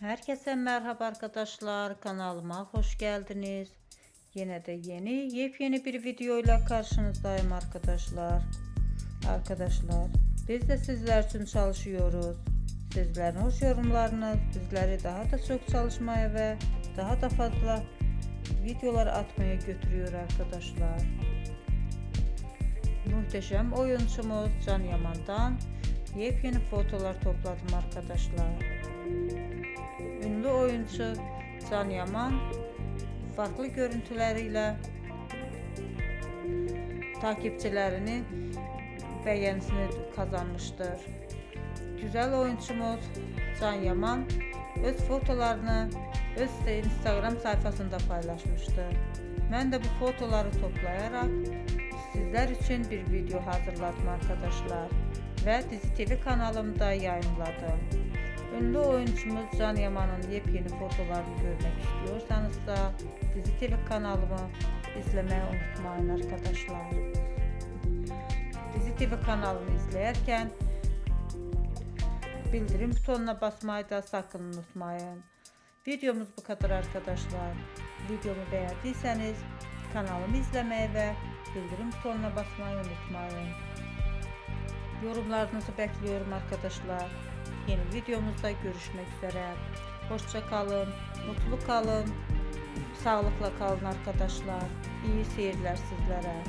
Herkese merhaba arkadaşlar. Kanalıma hoş geldiniz. Yine de yeni yepyeni bir video ile karşınızdayım arkadaşlar. Arkadaşlar biz de sizler için çalışıyoruz. Sizlerin hoş yorumlarınız bizleri daha da çok çalışmaya ve daha da fazla videolar atmaya götürüyor arkadaşlar. Muhteşem oyuncumuz Can Yaman'dan yepyeni fotolar topladım arkadaşlar. Ünlü oyuncu Can Yaman farklı görüntüleriyle takipçilerini beğenisini kazanmıştır. Güzel oyuncumuz Can Yaman öz fotolarını öz Instagram sayfasında paylaşmıştı. Ben de bu fotoları toplayarak sizler için bir video hazırladım arkadaşlar ve Dizi TV kanalımda yayınladım. Ünlü oyuncumuz Can Yaman'ın yepyeni fotolarını görmek istiyorsanız da Dizi TV kanalımı izlemeyi unutmayın arkadaşlar. Dizi TV kanalını izlerken bildirim butonuna basmayı da sakın unutmayın. Videomuz bu kadar arkadaşlar. Videomu beğendiyseniz kanalımı izlemeyi ve bildirim butonuna basmayı unutmayın. Yorumlarınızı bekliyorum arkadaşlar. Yeni videomuzda görüşmek üzere. Hoşça kalın, mutlu kalın, sağlıkla kalın arkadaşlar. İyi seyirler sizlere.